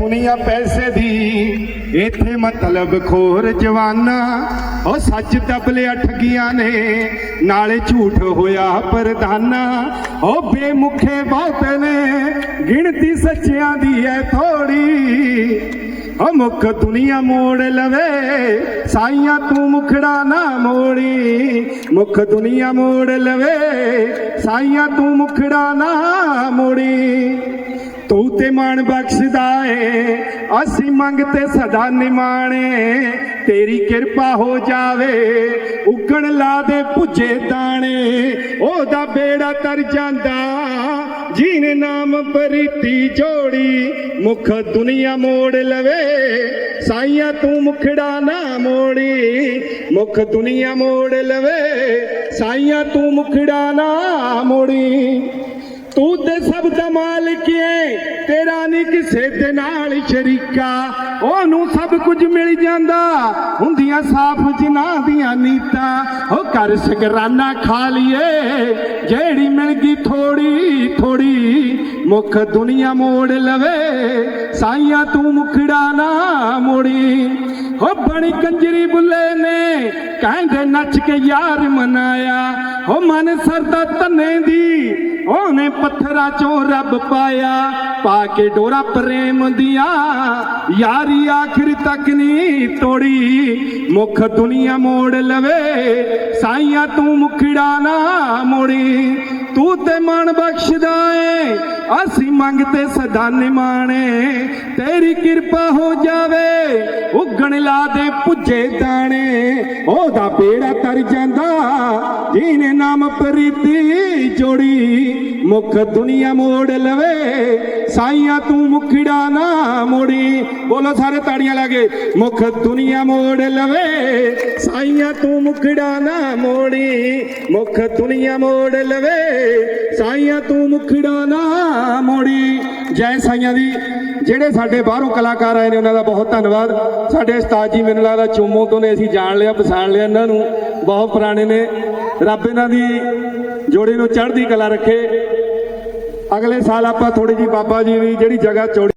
ਦੁਨੀਆ ਪੈਸੇ ਦੀ। ਇੱਥੇ ਮਤਲਬ ਖੋਰ ਜਵਾਨਾ, ਉਹ ਸੱਚ ਦਬਲਿਆ ਠੱਗੀਆਂ ਨੇ। ਨਾਲੇ ਝੂਠ ਹੋਇਆ ਪਰਦਾਨਾ ਉਹ ਬੇਮੁਖੇ ਬਹੁਤ ਨੇ। ਗਿਣਤੀ ਸੱਚਿਆਂ ਦੀ ਐ ਥੋੜੀ ਉਹ ਮੁੱਖ ਦੁਨੀਆ ਮੋੜ ਲਵੇ, ਸਾਈਆਂ ਤੂੰ ਮੁਖੜਾ ਨਾ ਮੋੜੀ। ਮੁੱਖ ਦੁਨੀਆ ਮੋੜ ਲਵੇ, ਸਾਈਆਂ ਤੂੰ ਮੁਖੜਾ ਨਾ ਮੋੜੀ। ਤੂੰ ਤੇ ਮਾਣ ਬਖਸ਼ਦਾ ਏ, ਅਸੀਂ ਮੰਗਤੇ ਸਦਾ ਨਿਮਾਣੇ ਤੇਰੀ ਕਿਰਪਾ ਹੋ ਜਾਵੇ, ਉਗਣ ਲਾ ਦੇ ਪੁੱਜੇ ਦਾਣੇ। ਉਹਦਾ ਬੇੜਾ ਤਰ ਜਾਂਦਾ, ਜੀਨੇ ਨਾਮ ਪ੍ਰੀਤੀ ਜੋੜੀ। ਮੁਖ ਦੁਨੀਆ ਮੋੜ ਲਵੇ, ਸਾਈਆਂ ਤੂੰ ਮੁਖੜਾ ਨਾ ਮੋੜੀ। ਮੁਖ ਦੁਨੀਆ ਮੋੜ ਲਵੇ, ਸਾਈਆਂ ਤੂੰ ਮੁਖੜਾ ਨਾ ਮੋੜੀ। ਤੂੰ ਤੇ ਸਭ ਦਾ ਮਾਲਕ ਏ, ਤੇਰਾ ਨਹੀਂ ਕਿਸੇ ਦੇ ਨਾਲ ਸ਼ਰੀਕਾ। ਉਹਨੂੰ ਸਭ ਕੁਝ ਮਿਲ ਜਾਂਦਾ, ਹੁੰਦੀਆਂ ਸਾਫ਼ ਜਿਨ੍ਹਾਂ ਦੀਆਂ ਨੀਤਾਂ। ਉਹ ਕਰ ਸ਼ਕਰਾਨਾ ਖਾ ਲਈਏ, ਜਿਹੜੀ ਮਿਲ ਗਈ ਥੋੜੀ ਥੋੜੀ ਮੁਖ ਦੁਨੀਆ ਮੋੜ ਲਵੇ। ਸਾਈਆਂ ਤੂੰ ਮੁਖੜਾ ਨਾ ਮੋੜੀ। ਹੋ ਬਣੀ ਕੰਜਰੀ ਬੁੱਲੇ ਨੇ ਕਹਿੰਦੇ ਨੱਚ ਕੇ ਯਾਰ ਮਨਾਇਆ। ਹੋ ਮਨ ਸਰਦਾ ਤੰਨੇ ਦੀ, ਉਹਨੇ ਪੱਥਰਾਂ ਚੋਂ ਰੱਬ ਪਾਇਆ। ਪਾ ਕੇ ਡੋਰਾ ਪ੍ਰੇਮ ਦੀਆਂ, ਯਾਰੀ ਆਖਰ ਤੱਕ ਨਹੀਂ ਤੋੜੀ। ਮੁਖ ਦੁਨੀਆ ਮੋੜ ਲਵੇ, ਸਾਈਆਂ ਤੂੰ ਮੁਖੜਾ ਨਾ ਮੋੜੀ। ਤੂੰ ਤੇ ਮਨ ਬਖਸ਼ਦਾ ਏ, ਅਸੀਂ ਮੰਗਤੇ ਸਦਾ ਨਿਮਾਣੇ। ਤੇਰੀ ਕਿਰਪਾ ਹੋ ਜਾਵੇ ਉਗਣ ਲਾ ਦੇ ਪੁੱਜੇ ਦਾਣੇ ਉਹਦਾ ਬੇੜਾ ਤਰ ਜਾਂਦਾ, ਜਿਹਨੇ ਨਾਮ ਪ੍ਰੀਤੀ ਜੋੜੀ। ਮੁਖ ਦੁਨੀਆ ਮੋੜ ਲਵੇ, ਸਾਈਆਂ ਤੂੰ ਮੁਖੜਾ ਨਾ ਮੋੜੀ। ਬੋਲੋ ਸਾਰੇ ਤਾੜੀਆਂ ਲਾਗੇ ਮੁਖ ਦੁਨੀਆ ਮੋੜ ਲਵੇ, ਸਾਈਆਂ ਤੂੰ ਮੁਖੜਾ ਨਾ ਮੋੜੀ। ਮੁਖ ਦੁਨੀਆ ਮੋੜ ਲਵੇ, ਸਾਈਆਂ ਤੂੰ ਮੁਖੜਾ ਨਾ ਮੋੜੀ। ਜੈ ਸਾਈਆਂ ਦੀ। ਜਿਹੜੇ ਸਾਡੇ ਬਾਹਰੋਂ ਕਲਾਕਾਰ ਆਏ ਨੇ, ਉਹਨਾਂ ਦਾ ਬਹੁਤ ਧੰਨਵਾਦ। ਸਾਡੇ ਉਸਤਾਦ ਜੀ ਮੈਨੂੰ ਲੱਗਦਾ ਚੋਮੋ ਤੋਂ ਨੇ, ਅਸੀਂ ਜਾਣ ਲਿਆ, ਪਛਾਣ ਲਿਆ। ਇਹਨਾਂ ਨੂੰ ਬਹੁਤ ਪੁਰਾਣੇ ਨੇ। ਰੱਬ ਇਹਨਾਂ ਦੀ ਜੋੜੀ ਨੂੰ ਚੜ੍ਹਦੀ ਕਲਾ ਰੱਖੇ। ਅਗਲੇ ਸਾਲ ਆਪਾਂ ਥੋੜੀ ਜੀ ਬਾਬਾ ਜੀ ਦੀ ਜਿਹੜੀ ਜਗ੍ਹਾ ਚੋੜੀ